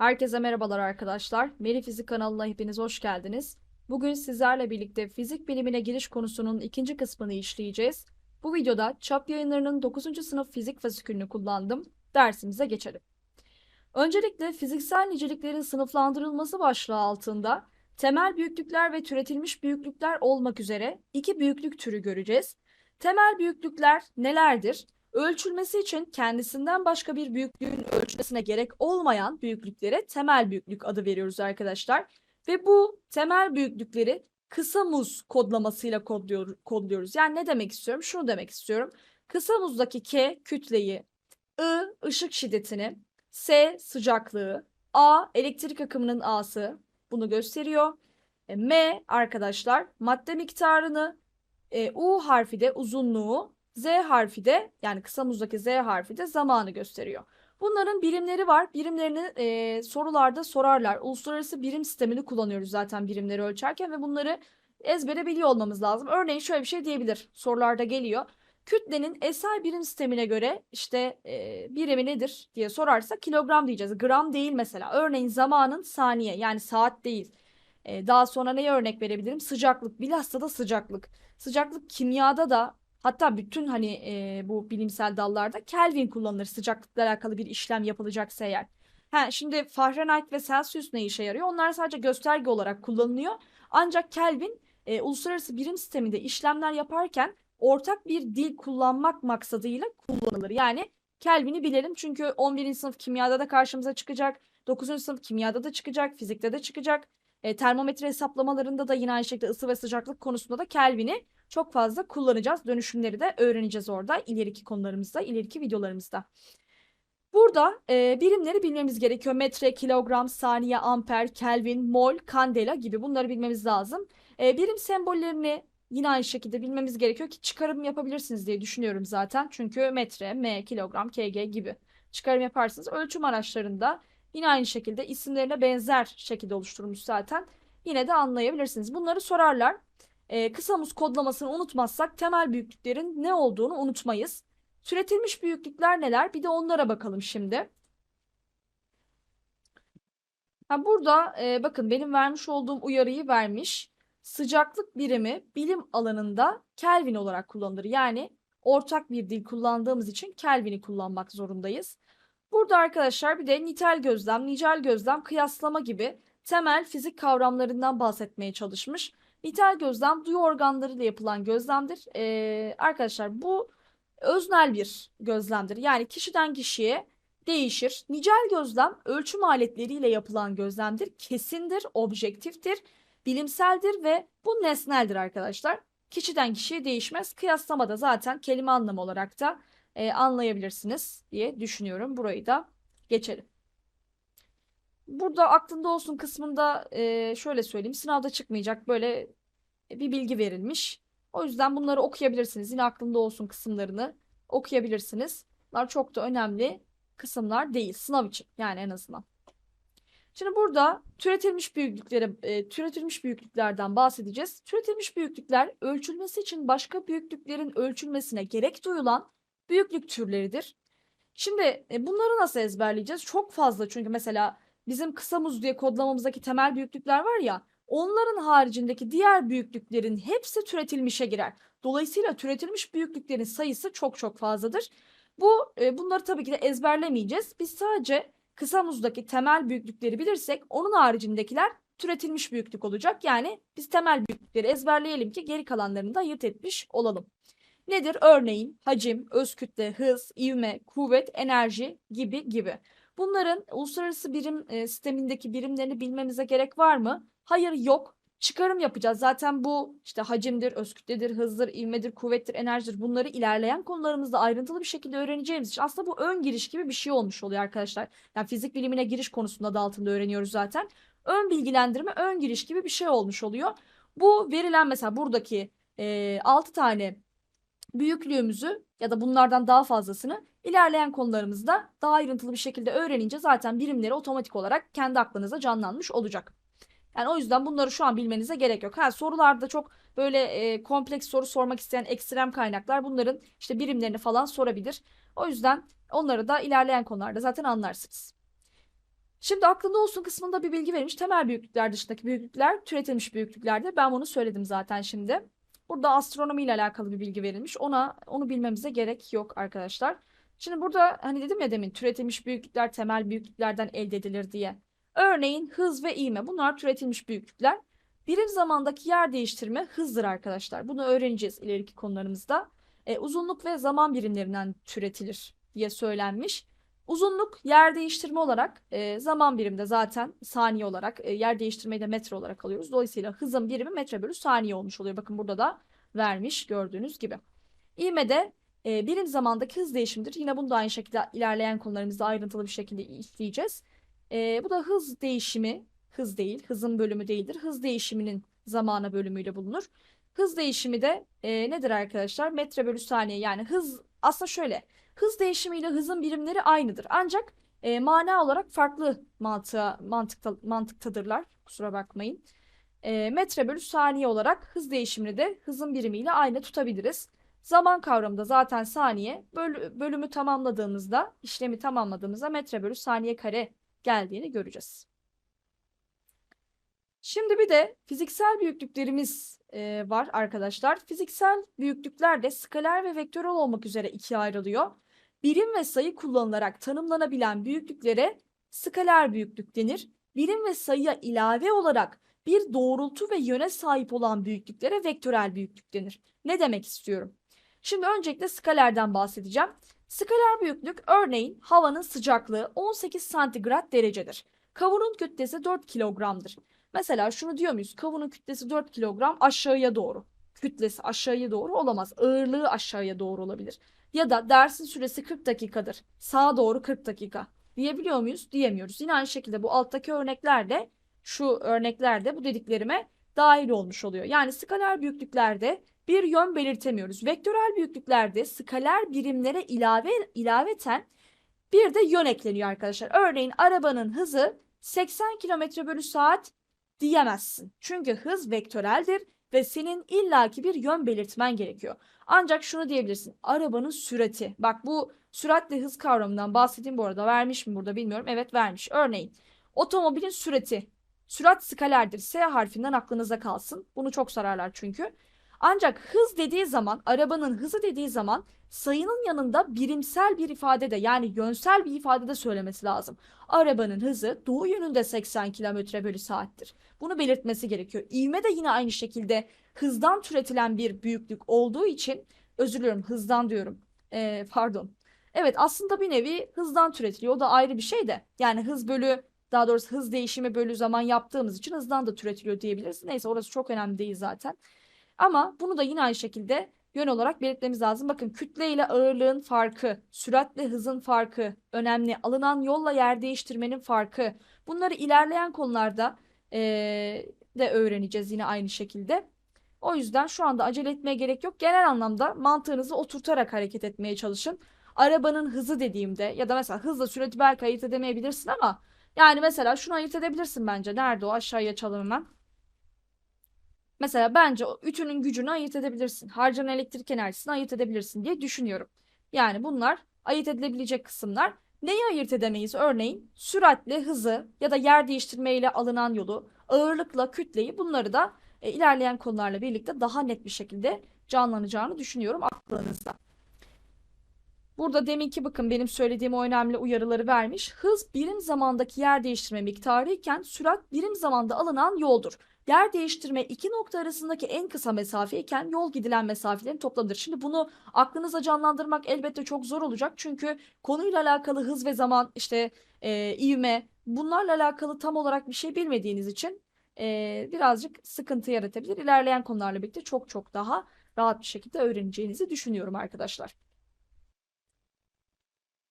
Herkese merhabalar arkadaşlar. Meri Fizik kanalına hepiniz hoş geldiniz. Bugün sizlerle birlikte fizik bilimine giriş konusunun ikinci kısmını işleyeceğiz. Bu videoda çap yayınlarının 9. sınıf fizik fasikülünü kullandım. Dersimize geçelim. Öncelikle fiziksel niceliklerin sınıflandırılması başlığı altında temel büyüklükler ve türetilmiş büyüklükler olmak üzere iki büyüklük türü göreceğiz. Temel büyüklükler nelerdir? Ölçülmesi için kendisinden başka bir büyüklüğün ölçmesine gerek olmayan büyüklüklere temel büyüklük adı veriyoruz arkadaşlar. Ve bu temel büyüklükleri kısa muz kodlamasıyla kodluyor, kodluyoruz. Yani ne demek istiyorum? Şunu demek istiyorum. Kısa muzdaki K kütleyi, I ışık şiddetini, S sıcaklığı, A elektrik akımının A'sı bunu gösteriyor. E, M arkadaşlar madde miktarını, e, U harfi de uzunluğu, Z harfi de yani kısa muzdaki Z harfi de zamanı gösteriyor. Bunların birimleri var. Birimlerini e, sorularda sorarlar. Uluslararası birim sistemini kullanıyoruz zaten birimleri ölçerken ve bunları ezbere biliyor olmamız lazım. Örneğin şöyle bir şey diyebilir. Sorularda geliyor. Kütlenin SI birim sistemine göre işte e, birimi nedir diye sorarsa kilogram diyeceğiz. Gram değil mesela. Örneğin zamanın saniye yani saat değil. E, daha sonra neye örnek verebilirim? Sıcaklık. Bilhassa da sıcaklık. Sıcaklık kimyada da hatta bütün hani e, bu bilimsel dallarda Kelvin kullanılır sıcaklıkla alakalı bir işlem yapılacaksa eğer. Ha, şimdi Fahrenheit ve Celsius ne işe yarıyor? Onlar sadece gösterge olarak kullanılıyor. Ancak Kelvin e, uluslararası birim sisteminde işlemler yaparken ortak bir dil kullanmak maksadıyla kullanılır. Yani Kelvin'i bilelim çünkü 11. sınıf kimyada da karşımıza çıkacak. 9. sınıf kimyada da çıkacak, fizikte de çıkacak. E, termometre hesaplamalarında da yine aynı şekilde ısı ve sıcaklık konusunda da Kelvin'i çok fazla kullanacağız. Dönüşümleri de öğreneceğiz orada ileriki konularımızda, ileriki videolarımızda. Burada e, birimleri bilmemiz gerekiyor. Metre, kilogram, saniye, amper, kelvin, mol, kandela gibi bunları bilmemiz lazım. E, birim sembollerini yine aynı şekilde bilmemiz gerekiyor ki çıkarım yapabilirsiniz diye düşünüyorum zaten. Çünkü metre, m, kilogram, kg gibi çıkarım yaparsınız. Ölçüm araçlarında yine aynı şekilde isimlerine benzer şekilde oluşturulmuş zaten. Yine de anlayabilirsiniz. Bunları sorarlar. Ee, kısa muz kodlamasını unutmazsak temel büyüklüklerin ne olduğunu unutmayız. Türetilmiş büyüklükler neler? Bir de onlara bakalım şimdi. Ha, burada e, bakın benim vermiş olduğum uyarıyı vermiş. Sıcaklık birimi bilim alanında Kelvin olarak kullanılır. Yani ortak bir dil kullandığımız için Kelvin'i kullanmak zorundayız. Burada arkadaşlar bir de nitel gözlem, nicel gözlem, kıyaslama gibi temel fizik kavramlarından bahsetmeye çalışmış. Nitel gözlem duyu organlarıyla yapılan gözlemdir. Ee, arkadaşlar bu öznel bir gözlemdir. Yani kişiden kişiye değişir. Nicel gözlem ölçüm aletleriyle yapılan gözlemdir. Kesindir, objektiftir, bilimseldir ve bu nesneldir arkadaşlar. Kişiden kişiye değişmez. Kıyaslamada zaten kelime anlamı olarak da e, anlayabilirsiniz diye düşünüyorum. Burayı da geçelim. Burada aklında olsun kısmında e, şöyle söyleyeyim. Sınavda çıkmayacak böyle bir bilgi verilmiş. O yüzden bunları okuyabilirsiniz. Yine aklında olsun kısımlarını okuyabilirsiniz. Bunlar çok da önemli kısımlar değil. Sınav için yani en azından. Şimdi burada türetilmiş büyüklüklere, e, türetilmiş büyüklüklerden bahsedeceğiz. Türetilmiş büyüklükler ölçülmesi için başka büyüklüklerin ölçülmesine gerek duyulan büyüklük türleridir. Şimdi e, bunları nasıl ezberleyeceğiz? Çok fazla çünkü mesela bizim kısa muz diye kodlamamızdaki temel büyüklükler var ya onların haricindeki diğer büyüklüklerin hepsi türetilmişe girer. Dolayısıyla türetilmiş büyüklüklerin sayısı çok çok fazladır. Bu e, bunları tabii ki de ezberlemeyeceğiz. Biz sadece kısa muzdaki temel büyüklükleri bilirsek onun haricindekiler türetilmiş büyüklük olacak. Yani biz temel büyüklükleri ezberleyelim ki geri kalanlarını da ayırt etmiş olalım. Nedir? Örneğin hacim, öz kütle, hız, ivme, kuvvet, enerji gibi gibi. Bunların uluslararası birim e, sistemindeki birimlerini bilmemize gerek var mı? Hayır yok. Çıkarım yapacağız. Zaten bu işte hacimdir, öz hızdır, ivmedir, kuvvettir, enerjidir. Bunları ilerleyen konularımızda ayrıntılı bir şekilde öğreneceğimiz için aslında bu ön giriş gibi bir şey olmuş oluyor arkadaşlar. Yani fizik bilimine giriş konusunda da altında öğreniyoruz zaten. Ön bilgilendirme, ön giriş gibi bir şey olmuş oluyor. Bu verilen mesela buradaki e, 6 tane büyüklüğümüzü ya da bunlardan daha fazlasını ilerleyen konularımızda daha ayrıntılı bir şekilde öğrenince zaten birimleri otomatik olarak kendi aklınıza canlanmış olacak. Yani o yüzden bunları şu an bilmenize gerek yok. Ha sorularda çok böyle e, kompleks soru sormak isteyen ekstrem kaynaklar bunların işte birimlerini falan sorabilir. O yüzden onları da ilerleyen konularda zaten anlarsınız. Şimdi aklında olsun kısmında bir bilgi verilmiş. Temel büyüklükler dışındaki büyüklükler türetilmiş büyüklüklerde. Ben bunu söyledim zaten şimdi. Burada astronomi ile alakalı bir bilgi verilmiş. Ona onu bilmemize gerek yok arkadaşlar. Şimdi burada hani dedim ya demin türetilmiş büyüklükler temel büyüklüklerden elde edilir diye. Örneğin hız ve ivme bunlar türetilmiş büyüklükler. Birim zamandaki yer değiştirme hızdır arkadaşlar. Bunu öğreneceğiz ileriki konularımızda. E, uzunluk ve zaman birimlerinden türetilir diye söylenmiş. Uzunluk yer değiştirme olarak e, zaman birimde zaten saniye olarak e, yer değiştirmeyi de metre olarak alıyoruz. Dolayısıyla hızın birimi metre bölü saniye olmuş oluyor. Bakın burada da vermiş gördüğünüz gibi. İğme de e, birim zamandaki hız değişimidir. Yine bunu da aynı şekilde ilerleyen konularımızda ayrıntılı bir şekilde işleyeceğiz. E, bu da hız değişimi, hız değil, hızın bölümü değildir. Hız değişiminin zamana bölümüyle bulunur. Hız değişimi de e, nedir arkadaşlar? Metre bölü saniye yani hız aslında şöyle hız değişimiyle hızın birimleri aynıdır. Ancak e, mana olarak farklı mantığa, mantıkta, mantıktadırlar. Kusura bakmayın. E, metre bölü saniye olarak hız değişimini de hızın birimiyle aynı tutabiliriz. Zaman kavramı da zaten saniye böl bölümü tamamladığımızda, işlemi tamamladığımızda metre bölü saniye kare geldiğini göreceğiz. Şimdi bir de fiziksel büyüklüklerimiz e, var arkadaşlar. Fiziksel büyüklükler de skaler ve vektörel olmak üzere ikiye ayrılıyor. Birim ve sayı kullanılarak tanımlanabilen büyüklüklere skaler büyüklük denir. Birim ve sayıya ilave olarak bir doğrultu ve yöne sahip olan büyüklüklere vektörel büyüklük denir. Ne demek istiyorum? Şimdi öncelikle skalerden bahsedeceğim. Skaler büyüklük örneğin havanın sıcaklığı 18 santigrat derecedir. Kavunun kütlesi 4 kilogramdır. Mesela şunu diyor muyuz? Kavunun kütlesi 4 kilogram aşağıya doğru. Kütlesi aşağıya doğru olamaz. Ağırlığı aşağıya doğru olabilir. Ya da dersin süresi 40 dakikadır. Sağa doğru 40 dakika. Diyebiliyor muyuz? Diyemiyoruz. Yine aynı şekilde bu alttaki örneklerde şu örneklerde bu dediklerime dahil olmuş oluyor. Yani skaler büyüklüklerde bir yön belirtemiyoruz. Vektörel büyüklüklerde skaler birimlere ilave ilaveten bir de yön ekleniyor arkadaşlar. Örneğin arabanın hızı 80 km bölü saat diyemezsin. Çünkü hız vektöreldir ve senin illaki bir yön belirtmen gerekiyor. Ancak şunu diyebilirsin. Arabanın sürati. Bak bu süratle hız kavramından bahsedeyim bu arada. Vermiş mi burada bilmiyorum. Evet vermiş. Örneğin otomobilin sürati. Sürat skalerdir. S harfinden aklınıza kalsın. Bunu çok sararlar çünkü. Ancak hız dediği zaman, arabanın hızı dediği zaman sayının yanında birimsel bir ifade de yani yönsel bir ifade de söylemesi lazım. Arabanın hızı doğu yönünde 80 km bölü saattir. Bunu belirtmesi gerekiyor. İvme de yine aynı şekilde hızdan türetilen bir büyüklük olduğu için özür diliyorum hızdan diyorum. Ee, pardon. Evet aslında bir nevi hızdan türetiliyor. O da ayrı bir şey de. Yani hız bölü daha doğrusu hız değişimi bölü zaman yaptığımız için hızdan da türetiliyor diyebiliriz. Neyse orası çok önemli değil zaten. Ama bunu da yine aynı şekilde yön olarak belirtmemiz lazım. Bakın kütle ile ağırlığın farkı, süratle hızın farkı önemli. Alınan yolla yer değiştirmenin farkı. Bunları ilerleyen konularda ee, de öğreneceğiz yine aynı şekilde. O yüzden şu anda acele etmeye gerek yok. Genel anlamda mantığınızı oturtarak hareket etmeye çalışın. Arabanın hızı dediğimde ya da mesela hızla sürati belki ayırt edemeyebilirsin ama yani mesela şunu ayırt edebilirsin bence. Nerede o? Aşağıya çalalım hemen. Mesela bence o ütünün gücünü ayırt edebilirsin. Harcanan elektrik enerjisini ayırt edebilirsin diye düşünüyorum. Yani bunlar ayırt edilebilecek kısımlar. Neyi ayırt edemeyiz? Örneğin süratle hızı ya da yer değiştirmeyle alınan yolu, ağırlıkla kütleyi bunları da e, ilerleyen konularla birlikte daha net bir şekilde canlanacağını düşünüyorum aklınızda. Burada deminki bakın benim söylediğim o önemli uyarıları vermiş. Hız birim zamandaki yer değiştirme miktarı iken sürat birim zamanda alınan yoldur. Yer değiştirme iki nokta arasındaki en kısa mesafe iken yol gidilen mesafelerin toplamıdır. Şimdi bunu aklınıza canlandırmak elbette çok zor olacak. Çünkü konuyla alakalı hız ve zaman işte e, ivme bunlarla alakalı tam olarak bir şey bilmediğiniz için e, birazcık sıkıntı yaratabilir. İlerleyen konularla birlikte çok çok daha rahat bir şekilde öğreneceğinizi düşünüyorum arkadaşlar.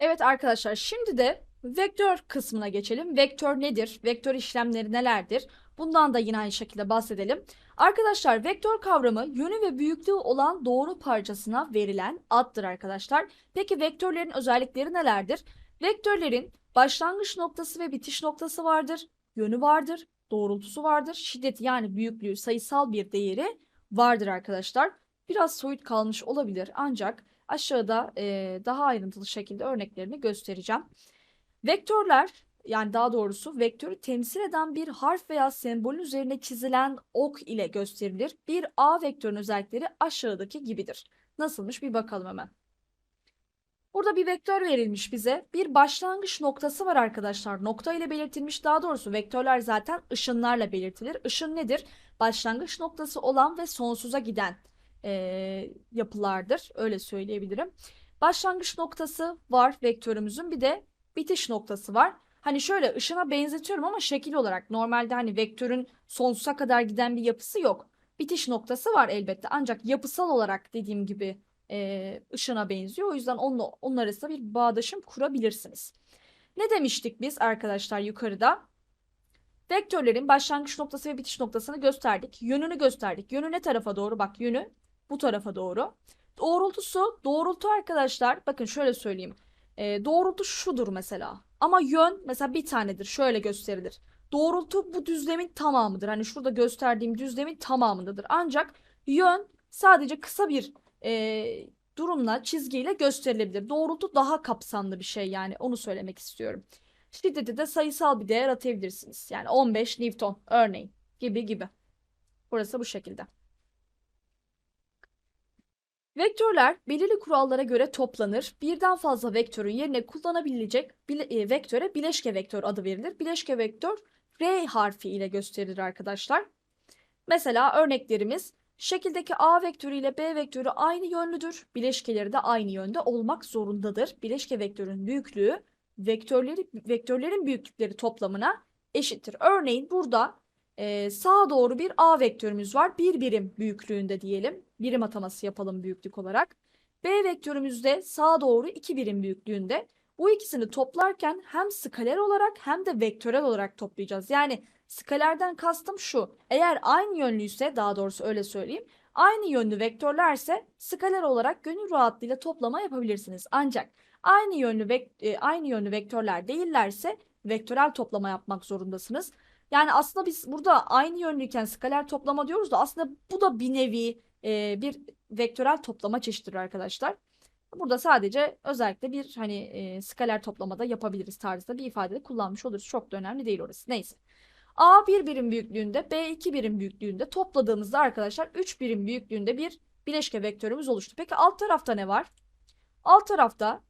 Evet arkadaşlar şimdi de vektör kısmına geçelim. Vektör nedir? Vektör işlemleri nelerdir? Bundan da yine aynı şekilde bahsedelim. Arkadaşlar vektör kavramı yönü ve büyüklüğü olan doğru parçasına verilen addır arkadaşlar. Peki vektörlerin özellikleri nelerdir? Vektörlerin başlangıç noktası ve bitiş noktası vardır. Yönü vardır, doğrultusu vardır. Şiddeti yani büyüklüğü sayısal bir değeri vardır arkadaşlar. Biraz soyut kalmış olabilir ancak aşağıda e, daha ayrıntılı şekilde örneklerini göstereceğim. Vektörler yani daha doğrusu vektörü temsil eden bir harf veya sembolün üzerine çizilen ok ile gösterilir. Bir A vektörün özellikleri aşağıdaki gibidir. Nasılmış bir bakalım hemen. Burada bir vektör verilmiş bize. Bir başlangıç noktası var arkadaşlar. Nokta ile belirtilmiş. Daha doğrusu vektörler zaten ışınlarla belirtilir. Işın nedir? Başlangıç noktası olan ve sonsuza giden e, yapılardır. Öyle söyleyebilirim. Başlangıç noktası var vektörümüzün. Bir de bitiş noktası var. Hani şöyle ışına benzetiyorum ama şekil olarak normalde hani vektörün sonsuza kadar giden bir yapısı yok. Bitiş noktası var elbette ancak yapısal olarak dediğim gibi e, ışına benziyor. O yüzden onunla, onun arasında bir bağdaşım kurabilirsiniz. Ne demiştik biz arkadaşlar yukarıda? Vektörlerin başlangıç noktası ve bitiş noktasını gösterdik. Yönünü gösterdik. Yönü ne tarafa doğru? Bak yönü bu tarafa doğru. Doğrultusu, doğrultu arkadaşlar bakın şöyle söyleyeyim. E, doğrultu şudur mesela. Ama yön mesela bir tanedir. Şöyle gösterilir. Doğrultu bu düzlemin tamamıdır. Hani şurada gösterdiğim düzlemin tamamındadır. Ancak yön sadece kısa bir e, durumla, çizgiyle gösterilebilir. Doğrultu daha kapsamlı bir şey yani onu söylemek istiyorum. Şiddeti de sayısal bir değer atabilirsiniz. Yani 15 Newton örneğin gibi gibi. Burası bu şekilde. Vektörler belirli kurallara göre toplanır. Birden fazla vektörün yerine kullanabilecek bile, e, vektöre bileşke vektör adı verilir. Bileşke vektör R harfi ile gösterilir arkadaşlar. Mesela örneklerimiz şekildeki A vektörü ile B vektörü aynı yönlüdür. Bileşkeleri de aynı yönde olmak zorundadır. Bileşke vektörün büyüklüğü vektörleri vektörlerin büyüklükleri toplamına eşittir. Örneğin burada e, sağa doğru bir A vektörümüz var. Bir birim büyüklüğünde diyelim. Birim ataması yapalım büyüklük olarak. B vektörümüz de sağa doğru iki birim büyüklüğünde. Bu ikisini toplarken hem skaler olarak hem de vektörel olarak toplayacağız. Yani skalerden kastım şu. Eğer aynı yönlüyse daha doğrusu öyle söyleyeyim. Aynı yönlü vektörlerse skaler olarak gönül rahatlığıyla toplama yapabilirsiniz. Ancak aynı yönlü vek e, aynı yönlü vektörler değillerse vektörel toplama yapmak zorundasınız. Yani aslında biz burada aynı yönlüyken skaler toplama diyoruz da aslında bu da bir nevi e, bir vektörel toplama çeşididir arkadaşlar. Burada sadece özellikle bir hani e, skaler toplamada yapabiliriz tarzında bir ifade kullanmış oluruz. Çok da önemli değil orası. Neyse. A 1 birim büyüklüğünde, B 2 birim büyüklüğünde topladığımızda arkadaşlar 3 birim büyüklüğünde bir bileşke vektörümüz oluştu. Peki alt tarafta ne var? Alt tarafta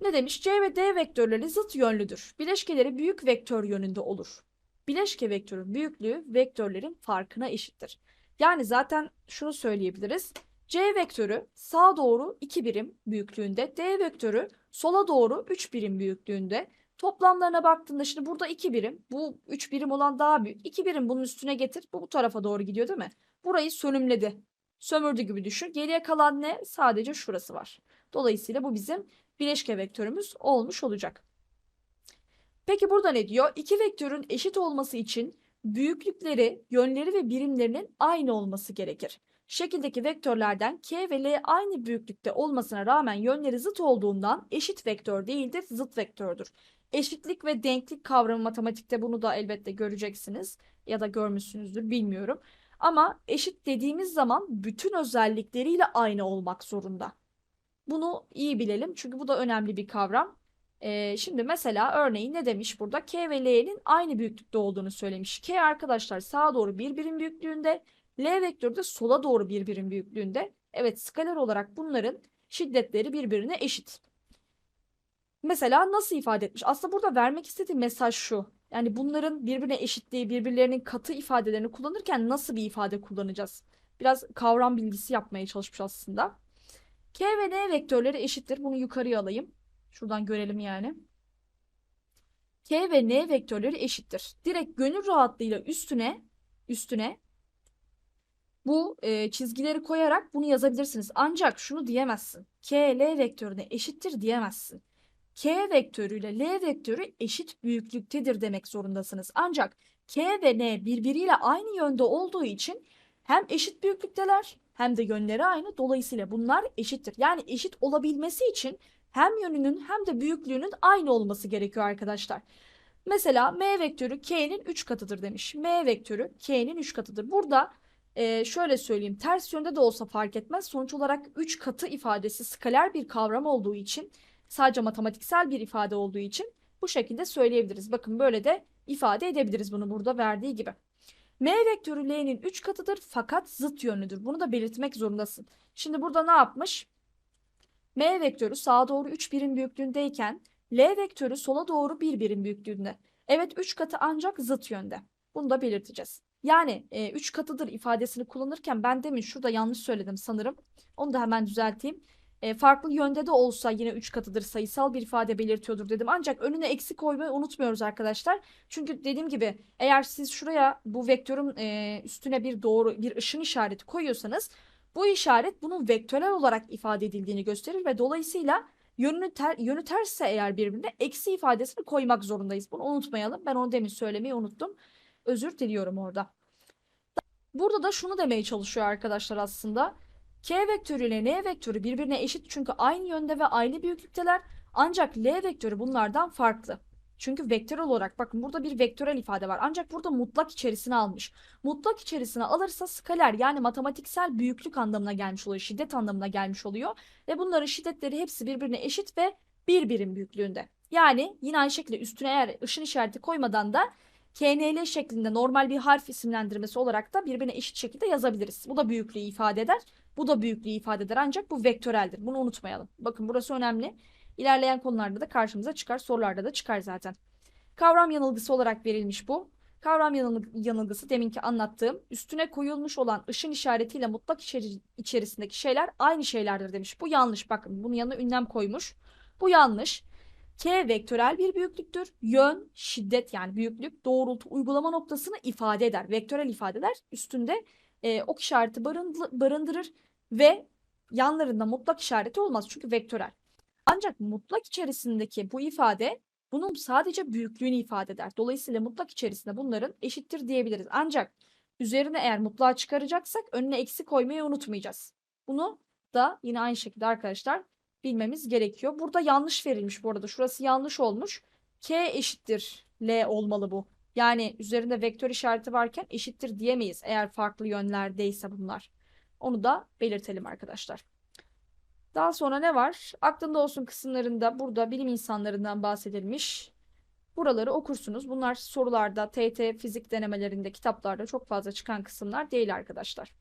ne demiş? C ve D vektörleri zıt yönlüdür. Bileşkeleri büyük vektör yönünde olur. Bileşke vektörün büyüklüğü vektörlerin farkına eşittir. Yani zaten şunu söyleyebiliriz. C vektörü sağa doğru 2 birim büyüklüğünde, D vektörü sola doğru 3 birim büyüklüğünde. Toplamlarına baktığında şimdi burada 2 birim, bu 3 birim olan daha büyük. 2 birim bunun üstüne getir. Bu bu tarafa doğru gidiyor değil mi? Burayı sönümledi. Sömürdü gibi düşün. Geriye kalan ne? Sadece şurası var. Dolayısıyla bu bizim bileşke vektörümüz olmuş olacak. Peki burada ne diyor? İki vektörün eşit olması için büyüklükleri, yönleri ve birimlerinin aynı olması gerekir. Şekildeki vektörlerden k ve l aynı büyüklükte olmasına rağmen yönleri zıt olduğundan eşit vektör değildir, zıt vektördür. Eşitlik ve denklik kavramı matematikte bunu da elbette göreceksiniz ya da görmüşsünüzdür bilmiyorum. Ama eşit dediğimiz zaman bütün özellikleriyle aynı olmak zorunda. Bunu iyi bilelim çünkü bu da önemli bir kavram. Ee, şimdi mesela örneğin ne demiş burada? K ve L'nin aynı büyüklükte olduğunu söylemiş. K arkadaşlar sağa doğru bir birim büyüklüğünde, L vektörü de sola doğru bir birim büyüklüğünde. Evet skaler olarak bunların şiddetleri birbirine eşit. Mesela nasıl ifade etmiş? Aslında burada vermek istediği mesaj şu. Yani bunların birbirine eşitliği, birbirlerinin katı ifadelerini kullanırken nasıl bir ifade kullanacağız? Biraz kavram bilgisi yapmaya çalışmış aslında. K ve N vektörleri eşittir. Bunu yukarıya alayım. Şuradan görelim yani. K ve N vektörleri eşittir. Direkt gönül rahatlığıyla üstüne üstüne bu e, çizgileri koyarak bunu yazabilirsiniz. Ancak şunu diyemezsin. K, L vektörüne eşittir diyemezsin. K vektörü ile L vektörü eşit büyüklüktedir demek zorundasınız. Ancak K ve N birbiriyle aynı yönde olduğu için hem eşit büyüklükteler hem de yönleri aynı. Dolayısıyla bunlar eşittir. Yani eşit olabilmesi için hem yönünün hem de büyüklüğünün aynı olması gerekiyor arkadaşlar. Mesela m vektörü k'nin 3 katıdır demiş. m vektörü k'nin 3 katıdır. Burada e, şöyle söyleyeyim ters yönde de olsa fark etmez. Sonuç olarak 3 katı ifadesi skaler bir kavram olduğu için sadece matematiksel bir ifade olduğu için Bu şekilde söyleyebiliriz. Bakın böyle de ifade edebiliriz bunu burada verdiği gibi. M vektörü L'nin 3 katıdır fakat zıt yönlüdür. Bunu da belirtmek zorundasın. Şimdi burada ne yapmış? M vektörü sağa doğru 3 birim büyüklüğündeyken L vektörü sola doğru 1 birim büyüklüğünde. Evet 3 katı ancak zıt yönde. Bunu da belirteceğiz. Yani 3 katıdır ifadesini kullanırken ben demin şurada yanlış söyledim sanırım. Onu da hemen düzelteyim. E, farklı yönde de olsa yine 3 katıdır sayısal bir ifade belirtiyordur dedim. Ancak önüne eksi koymayı unutmuyoruz arkadaşlar. Çünkü dediğim gibi eğer siz şuraya bu vektörün e, üstüne bir doğru bir ışın işareti koyuyorsanız bu işaret bunun vektörel olarak ifade edildiğini gösterir ve dolayısıyla yönünü, ter, yönü tersse eğer birbirine eksi ifadesini koymak zorundayız. Bunu unutmayalım. Ben onu demin söylemeyi unuttum. Özür diliyorum orada. Burada da şunu demeye çalışıyor arkadaşlar aslında. K vektörü ile N vektörü birbirine eşit çünkü aynı yönde ve aynı büyüklükteler. Ancak L vektörü bunlardan farklı. Çünkü vektörel olarak bakın burada bir vektörel ifade var. Ancak burada mutlak içerisine almış. Mutlak içerisine alırsa skaler yani matematiksel büyüklük anlamına gelmiş oluyor. Şiddet anlamına gelmiş oluyor. Ve bunların şiddetleri hepsi birbirine eşit ve bir birim büyüklüğünde. Yani yine aynı şekilde üstüne eğer ışın işareti koymadan da KNL şeklinde normal bir harf isimlendirmesi olarak da birbirine eşit şekilde yazabiliriz. Bu da büyüklüğü ifade eder. Bu da büyüklüğü ifade eder ancak bu vektöreldir. Bunu unutmayalım. Bakın burası önemli. İlerleyen konularda da karşımıza çıkar. Sorularda da çıkar zaten. Kavram yanılgısı olarak verilmiş bu. Kavram yanılgısı deminki anlattığım üstüne koyulmuş olan ışın işaretiyle mutlak içeri içerisindeki şeyler aynı şeylerdir demiş. Bu yanlış. Bakın bunun yanına ünlem koymuş. Bu yanlış. K vektörel bir büyüklüktür. Yön, şiddet yani büyüklük, doğrultu, uygulama noktasını ifade eder. Vektörel ifadeler üstünde e, ok işareti barındırır ve yanlarında mutlak işareti olmaz çünkü vektörel. Ancak mutlak içerisindeki bu ifade bunun sadece büyüklüğünü ifade eder. Dolayısıyla mutlak içerisinde bunların eşittir diyebiliriz. Ancak üzerine eğer mutlağı çıkaracaksak önüne eksi koymayı unutmayacağız. Bunu da yine aynı şekilde arkadaşlar bilmemiz gerekiyor. Burada yanlış verilmiş bu arada. Şurası yanlış olmuş. K eşittir L olmalı bu. Yani üzerinde vektör işareti varken eşittir diyemeyiz eğer farklı yönlerdeyse bunlar. Onu da belirtelim arkadaşlar. Daha sonra ne var? Aklında olsun kısımlarında burada bilim insanlarından bahsedilmiş. Buraları okursunuz. Bunlar sorularda, TT fizik denemelerinde, kitaplarda çok fazla çıkan kısımlar değil arkadaşlar.